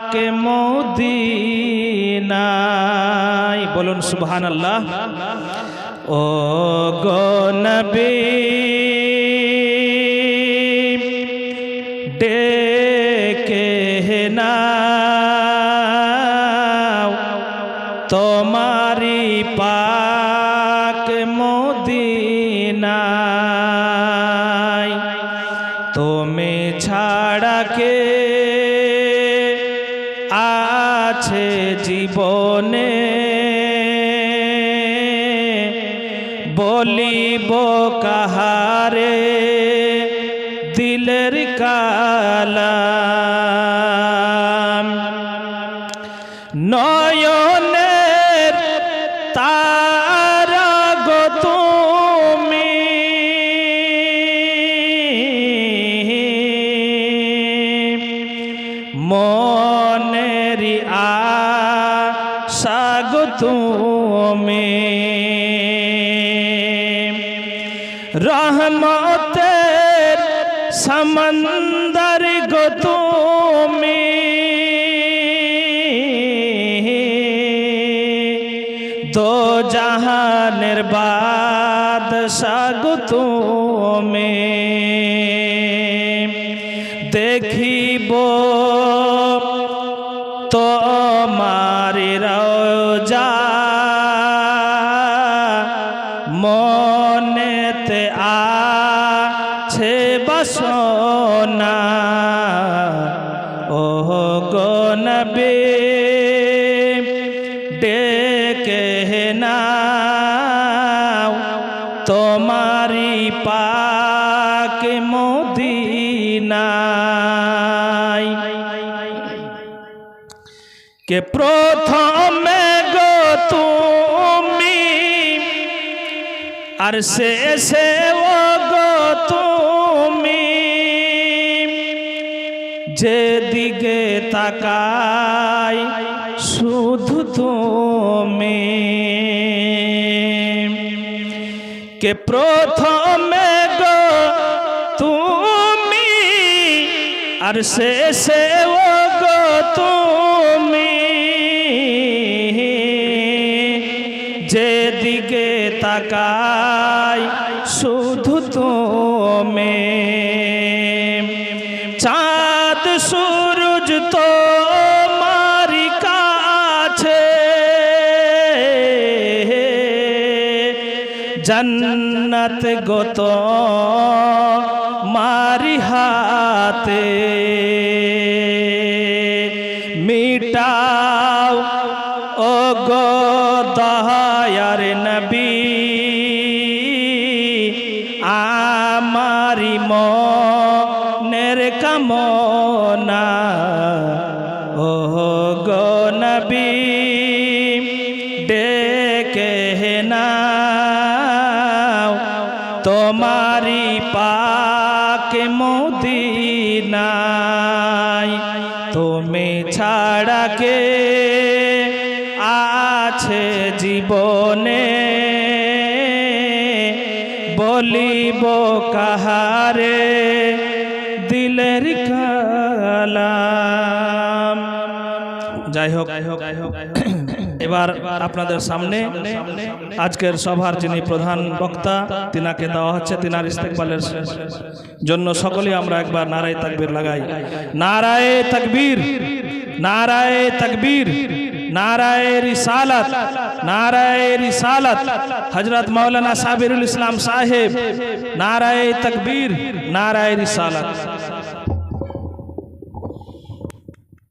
কে মদিনায়। বলুন সুবহান আল্লাহ ও গো নবী, ডেকে নাও তোমারি পাক মদিনায়। তুমি ছাড়া কে আছে জীবনে। বলিব কাহারে দিলের কালাম। নয়নের তারা গো তুমি। মনেরি গো তুমি। রহমতের সমন্দর গো তুমি। দো জাহানের বাদশাহ গো তুমি। দেখিব তোমারি রোজা মনেতে আছে বসনা। ও গো নবী ডেকে নাও তোমারি পাক মদিনায় কে প্রথমে গো তুমি? আর শেষে ও গো তুমি? যেদিকে তাকাই শুধু তুমি। কে প্রথমে গো তুমি? আর শেষে ও গো তুমি তাকাই শুধু তুমি। চাঁদ, সূরজ তো মারি কাছে। জন্নত গত মারি হাতে। মিটাও ও গো দহায়ার নবী। কামনা। ও গো নবী, ডেকে নাও তোমারি পাক মদিনায়। তুমি ছাড়া কে আছে জীবনে? বলিব কাহারে? দিলের কালাম। যাই হোক, এবার আপনাদের সামনে আজকের সভার যিনি প্রধান বক্তা, তিনাকে দেওয়া হচ্ছে, তিনার ইস্তেকবালের জন্য সকলেই আমরা একবার নারায় তাকবীর লাগাই। নারায় তাকবীর নারায় তাকবীর। নারায় রিসালাত নারায় রিসালাত হজরত মৌলানা সাবিরুল ইসলাম সাহেব নারায় তাকবীর নারায় রিসালাত।